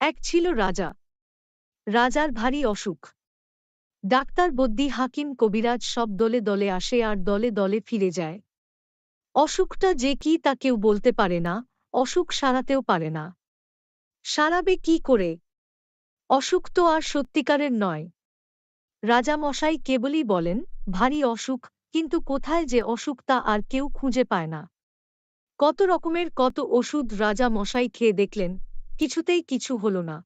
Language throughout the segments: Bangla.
এক ছিল রাজা। রাজার ভারী অসুখ। ডাক্তার বদ্যি হাকিম কবিরাজ সব দলে দলে আসে আর দলে দলে ফিরে যায়। অসুখটা যে কি তা কেউ বলতে পারে না, অসুখ সারাতেও পারে না। সারাবে কি করে? অসুখ তো আর সত্যিকারের নয়। রাজা মশাই কেবলই বলেন, ভারী অসুখ, কিন্তু কোথায় যে অসুখ তা আর কেউ খুঁজে পায় না। কত রকমের কত ওষুধ রাজা মশাই খেয়ে দেখলেন কিছুতেই কিছু হল না।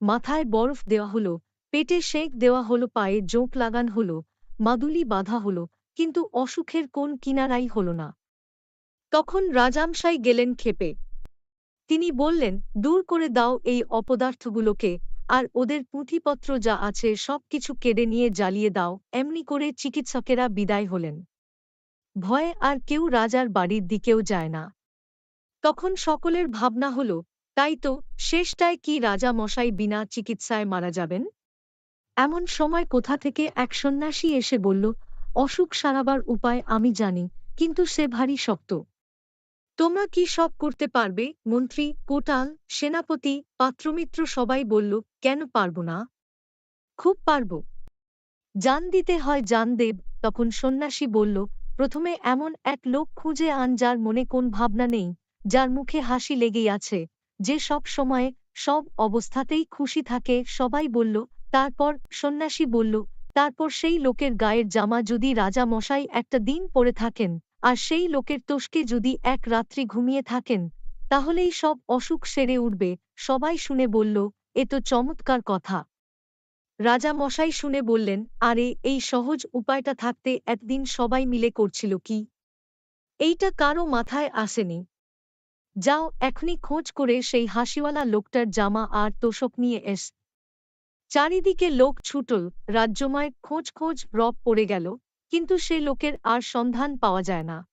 মাথায় বরফ দেওয়া হলো, পেটে সেঁক দেওয়া হলো, পায়ে জোঁক লাগান হলো, মাদুলি বাঁধা হলো, কিন্তু অসুখের কোন কিনারাই হল না। তখন রাজামশাই গেলেন ক্ষেপে। তিনি বললেন, দূর করে দাও এই অপদার্থগুলোকে, আর ওদের পুঁথিপত্র যা আছে সব কিছু কেড়ে নিয়ে জ্বালিয়ে দাও, এমনি করে চিকিৎসকেরা বিদায় হলেন। ভয়ে আর কেউ রাজার বাড়ির দিকেও যায় না। তখন সকলের ভাবনা হল তাই তো, শেষটায় কি রাজা মশাই বিনা চিকিৎসায় মারা যাবেন? এমন সময় কোথা থেকে এক সন্ন্যাসী এসে বলল, অসুখ সারাবার উপায় আমি জানি, কিন্তু সে ভারী শক্ত। তোমরা কি সব করতে পারবে? মন্ত্রী, কোটাল, সেনাপতি, পাত্রমিত্র সবাই বলল, কেন পারব না? খুব পারব। জান দিতে হয় জান দেব তখন সন্ন্যাসী বলল, প্রথমে এমন এক লোক খুঁজে আন যার মনে কোন ভাবনা নেই, যার মুখে হাসি লেগেই আছে। যে সব সময়ে সব অবস্থাতেই খুশি থাকে, সবাই বলল, তারপর? সন্ন্যাসী বলল, তারপর সেই লোকের গায়ের জামা যদি রাজা মশাই একটা দিন পরে থাকেন, আর সেই লোকের তোষকে যদি এক রাত্রি ঘুমিয়ে থাকেন, তাহলেই সব অসুখ সেরে উঠবে। সবাই শুনে বলল, এ তো চমৎকার কথা। রাজা মশাই শুনে বললেন, আরে, এই সহজ উপায়টা থাকতে একদিন সবাই মিলে করছিল কি? এইটা কারও মাথায় আসেনি। যাও, এখনই খোঁজ করে সেই হাসিওয়ালা লোকটার জামা আর তোষক নিয়ে এস। চারিদিকে লোক ছুটল, রাজ্যময় খোঁজ খোঁজ রব পড়ে গেল, কিন্তু সে লোকের আর সন্ধান পাওয়া যায় না।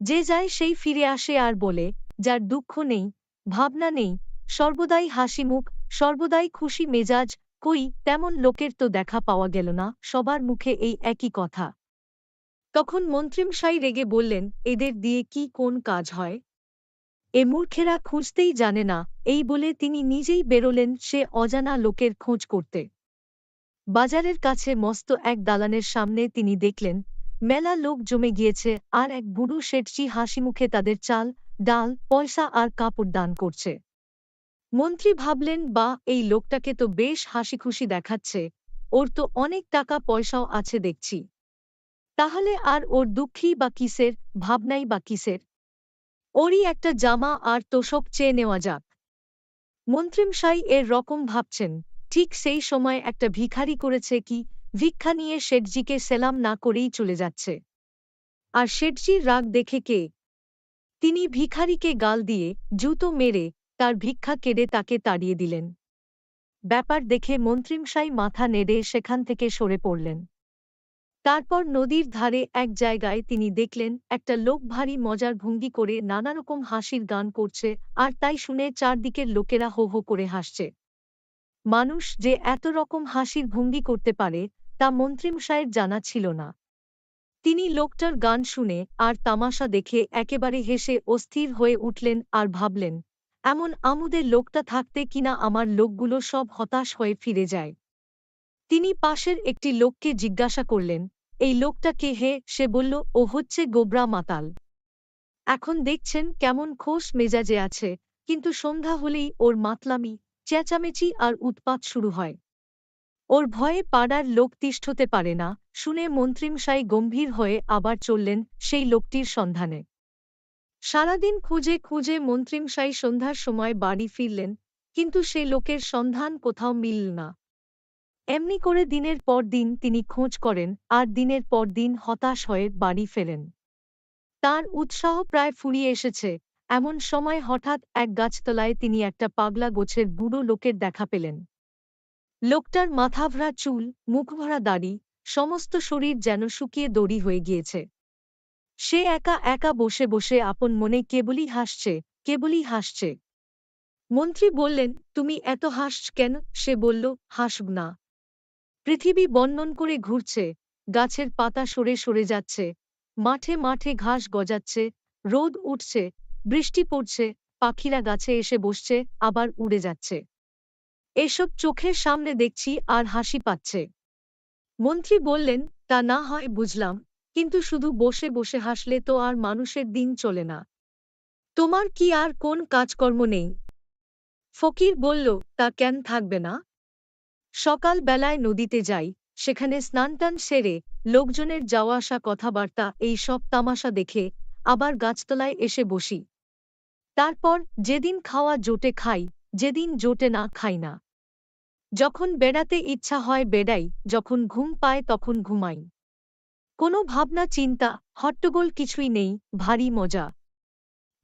যে যায় সেই ফিরে আসে আর বলে, যার দুঃখ নেই, ভাবনা নেই, সর্বদাই হাসিমুখ সর্বদাই খুশি মেজাজ, কই তেমন লোকের তো দেখা পাওয়া গেল না, সবার মুখে এই একই কথা। তখন মন্ত্রিমশাই রেগে বললেন, এদের দিয়ে কি কোন কাজ হয়? এ মূর্খেরা খুঁজতেই জানে না, এই বলে তিনি নিজেই বেরোলেন সে অজানা লোকের খোঁজ করতে। বাজারের কাছে মস্ত এক দালানের সামনে তিনি দেখলেন, মেলা লোক জমে গিয়েছে আর এক বুড়ো শেঠজি হাসিমুখে তাদের চাল, ডাল, পয়সা আর কাপড় দান করছে। মন্ত্রী ভাবলেন, বা, এই লোকটাকে তো বেশ হাসিখুশি দেখাচ্ছে, ওর তো অনেক টাকা পয়সাও আছে দেখছি। তাহলে আর ওর দুঃখী বা কিসের, ভাবনাই বা কিসের? ওরই একটা জামা আর তোষক চেয়ে নেওয়া যাক। মন্ত্রিমশাই এর রকম ভাবছেন, ঠিক সেই সময় একটা ভিখারি করেছে কি, ভিক্ষা নিয়ে শেঠজিকে সেলাম না করেই চলে যাচ্ছে। আর শেঠজির রাগ দেখে কে? তিনি ভিখারিকে গাল দিয়ে জুতো মেরে তার ভিক্ষা কেড়ে তাকে তাড়িয়ে দিলেন। ব্যাপার দেখে মন্ত্রিমশাই মাথা নেড়ে সেখান থেকে সরে পড়লেন। তারপর নদীর ধারে এক জায়গায় তিনি দেখলেন, একটা লোক ভারী মজার ভঙ্গি করে নানারকম হাসির গান করছে, আর তাই শুনে চারদিকের লোকেরা হো হো করে হাসছে। মানুষ যে এত রকম হাসির ভঙ্গি করতে পারে, তা মন্ত্রিমশায়ের জানা ছিল না। তিনি লোকটার গান শুনে আর তামাশা দেখে একেবারে হেসে অস্থির হয়ে উঠলেন আর ভাবলেন, এমন আমুদের লোকটা থাকতে কিনা আমার লোকগুলো সব হতাশ হয়ে ফিরে যায়? তিনি পাশের একটি লোককে জিজ্ঞাসা করলেন এই লোকটা কে হে, সে বলল, ও হচ্ছে গোবরা মাতাল। এখন দেখছেন কেমন খোশ মেজাজে আছে। কিন্তু সন্ধ্যা হলেই ওর মাতলামি, চেঁচামেচি আর উৎপাত শুরু হয়। ওর ভয়ে পাড়ার লোক তিষ্ঠতে পারে না। শুনে মন্ত্রিমশাই গম্ভীর হয়ে আবার চললেন সেই লোকটির সন্ধানে। সারাদিন খুঁজে খুঁজে মন্ত্রিমশাই সন্ধ্যার সময় বাড়ি ফিরলেন, কিন্তু সে লোকের সন্ধান কোথাও মিলল না। এমনি করে দিনের পর দিন তিনি খোঁজ করেন, আর দিনের পর দিন হতাশ হয়ে বাড়ি ফেরেন। তার উৎসাহ প্রায় ফুরিয়ে এসেছে। এমন সময় হঠাৎ এক গাছতলায় তিনি একটা পাগলা গোছের বুড়ো লোকের দেখা পেলেন। লোকটার মাথাভরা চুল মুখভরা দাড়ি, সমস্ত শরীর যেন শুকিয়ে দড়ি হয়ে গিয়েছে। সে একা একা বসে বসে আপন মনে কেবলই হাসছে কেবলই হাসছে। মন্ত্রী বললেন, তুমি এত হাসছ কেন? সে বলল, হাসব না। পৃথিবী বন্যন করে ঘুরছে, গাছের পাতা সরে সরে যাচ্ছে, মাঠে মাঠে ঘাস গজাচ্ছে, রোদ উঠছে, বৃষ্টি পড়ছে, পাখিরা গাছে এসে বসছে, আবার উড়ে যাচ্ছে। এসব চোখের সামনে দেখছি আর হাসি পাচ্ছে। মন্ত্রী বললেন, তা না হয়, বুঝলাম, কিন্তু শুধু বসে বসে হাসলে তো আর মানুষের দিন চলে না। তোমার কি আর কোন কাজকর্ম নেই? ফকির বলল, তা কেন থাকবে না? সকাল বেলায় নদীতে যাই, সেখানে স্নানটান সেরে লোকজনের যাওয়া আসা কথাবার্তা, এই সব তামাশা দেখে আবার গাছতলায় এসে বসি। তারপর যেদিন খাওয়া জোটে খাই, যেদিন জোটে না খাই না। যখন বেড়াতে ইচ্ছা হয় বেড়াই, যখন ঘুম পায় তখন ঘুমাই। কোনো ভাবনা চিন্তা, হট্টগোল কিছুই নেই, ভারী মজা।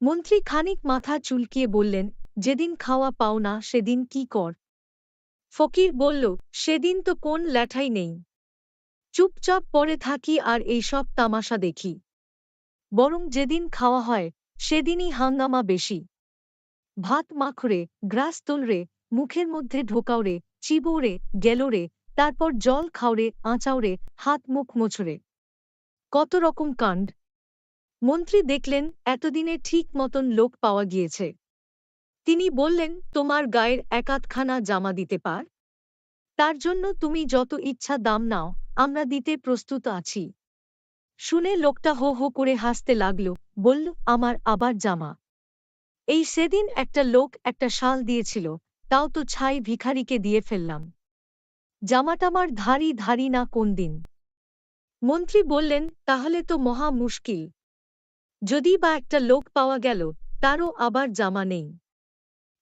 মন্ত্রী খানিক মাথা চুলকিয়ে বললেন, যেদিন খাওয়া পাও না, সেদিন কি কর? ফকির বলল, সেদিন তো কোন ল্যাঠাই নেই। চুপচাপ পরে থাকি আর এইসব তামাশা দেখি। বরং যেদিন খাওয়া হয়, সেদিনই হাঙ্গামা বেশি। ভাত মাখরে, গ্রাস তোলরে, মুখের মধ্যে ঢোকাওরে, চিবৌরে, গেলরে, তারপর জল খাওরে, আঁচাওরে, হাত মুখ মোছরে। কত রকম কাণ্ড। মন্ত্রী দেখলেন, এতদিনে ঠিক মতন লোক পাওয়া গিয়েছে। তিনি বললেন, তোমার গায়ের একাতখানা জামা দিতে পার। তার জন্য তুমি যত ইচ্ছা দাম নাও, আমরা দিতে প্রস্তুত আছি শুনে লোকটা হো হো করে হাসতে লাগল, বলল, আমার আবার জামা এই সেদিন একটা লোক একটা শাল দিয়েছিল, তাও তো ছাই ভিখারিকে দিয়ে ফেললাম। জামাটামার ধারি ধারি না কোন দিন। মন্ত্রী বললেন, তাহলে তো মহা মুশকিল। যদি বা একটা লোক পাওয়া গেল, তারও আবার জামা নেই।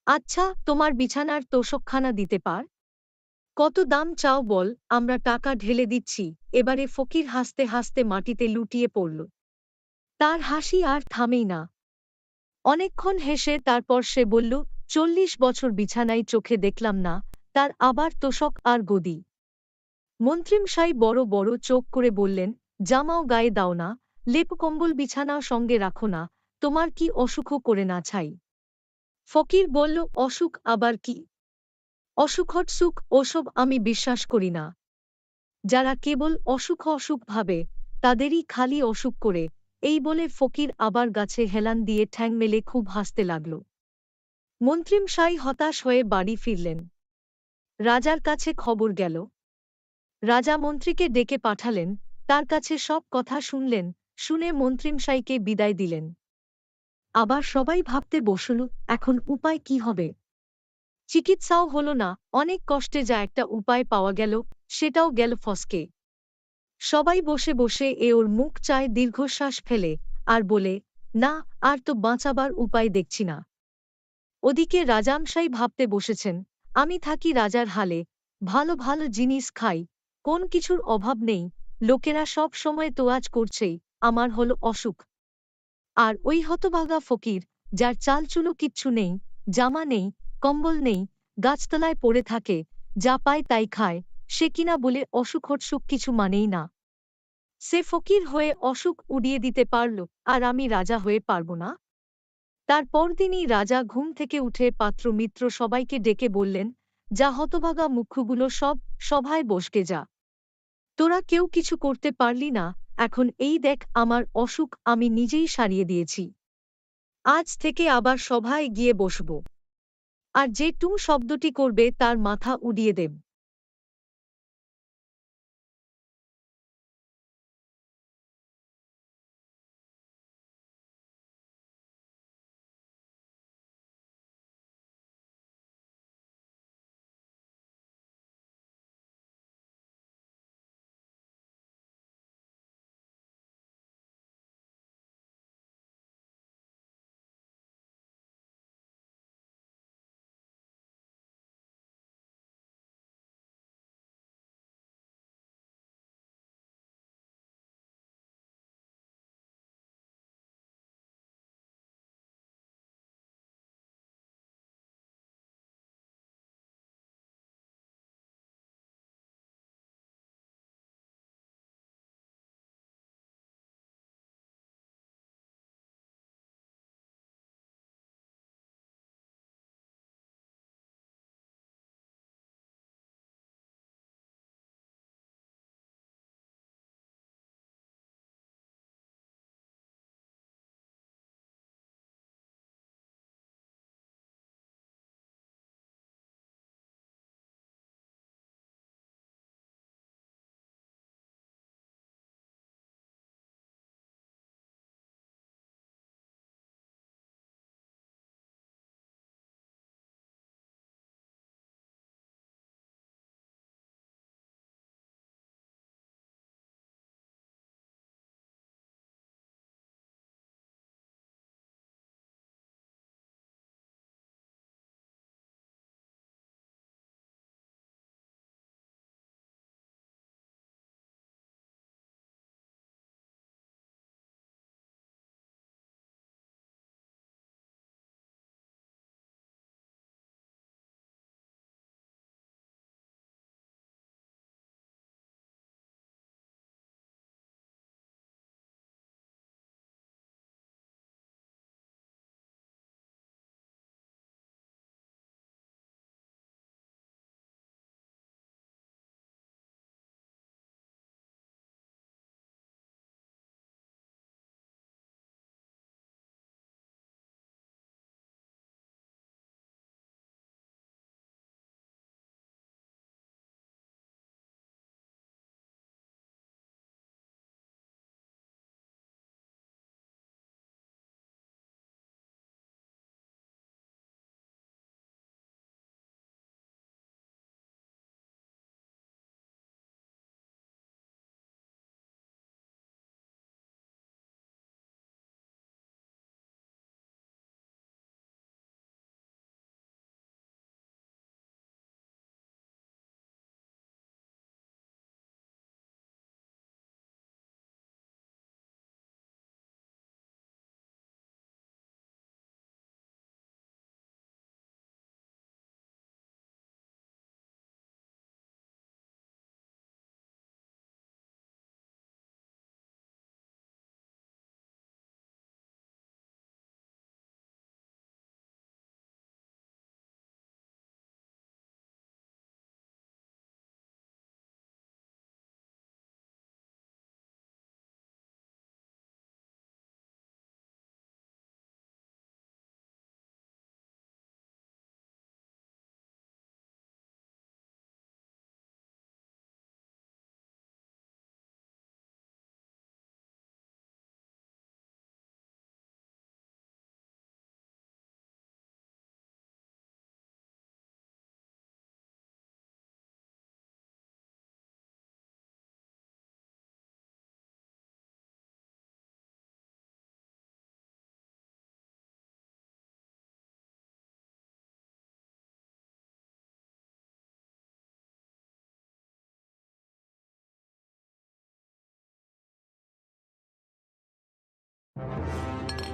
আচ্ছা তোমার বিছানার তোষকখানা দিতে পার। কত দাম চাও বল, আমরা টাকা ঢেলে দিচ্ছি। এবারে ফকির হাসতে হাসতে মাটিতে লুটিয়ে পড়ল। তার হাসি আর থামেই না। অনেকক্ষণ হেসে তারপর সে বলল, চল্লিশ বছর বিছানায় চোখে দেখলাম না, তার আবার তোষক আর গদি। মন্ত্রিমশাই বড় বড় চোখ করে বললেন, জামাও গায়ে দাও না লেপ কম্বল বিছানাও সঙ্গে রাখো না, তোমার কি অসুখও করে না ছাই। ফকির বলল, অসুখ আবার কি? অসুখট সুখ, ওসব আমি বিশ্বাস করি না। যারা কেবল অসুখ অসুখ ভাবে, তাদেরই খালি অসুখ করে। এই বলে ফকির আবার গাছে হেলান দিয়ে ঠ্যাং মেলে খুব হাসতে লাগল। মন্ত্রিমশাই হতাশ হয়ে বাড়ি ফিরলেন। রাজার কাছে খবর গেল। রাজা মন্ত্রীকে ডেকে পাঠালেন, তার কাছে সব কথা শুনলেন, শুনে মন্ত্রিমশাইকে বিদায় দিলেন। আবার সবাই ভাবতে বসল, এখন উপায় কি হবে? চিকিৎসাও হল না, অনেক কষ্টে যা একটা উপায় পাওয়া গেল, সেটাও গেল ফসকে। সবাই বসে বসে এ ওর মুখ চায় দীর্ঘশ্বাস ফেলে, আর বলে, না, আর তো বাঁচাবার উপায় দেখছি না। ওদিকে রাজামশাই ভাবতে বসেছেন, আমি থাকি রাজার হালে, ভালো ভালো জিনিস খাই, কোন কিছুর অভাব নেই, লোকেরা সব সময় তোয়াজ করছেই, আমার হল অসুখ। আর ওই হতভাগা ফকির, যার চালচুলো কিচ্ছু নেই, জামা নেই, কম্বল নেই, গাছতলায় পড়ে থাকে, যা পায় তাই খায়, সে কিনা বলে অসুখ হটসুখ কিছু মানেই না। সে ফকির হয়ে অসুখ উড়িয়ে দিতে পারল, আর আমি রাজা হয়ে পারব না? তার পরদিনই রাজা ঘুম থেকে উঠে পাত্র মিত্র সবাইকে ডেকে বললেন, যা হতভাগা মুখ্যগুলো সব সভায় বসকে যা। তোরা কেউ কিছু করতে পারলি না এখন এই দেখ আমার অসুখ আমি নিজেই সারিয়ে দিয়েছি। আজ থেকে আবার সভায় গিয়ে বসব। আর যে টুং শব্দটি করবে তার মাথা উড়িয়ে দেব। Thank you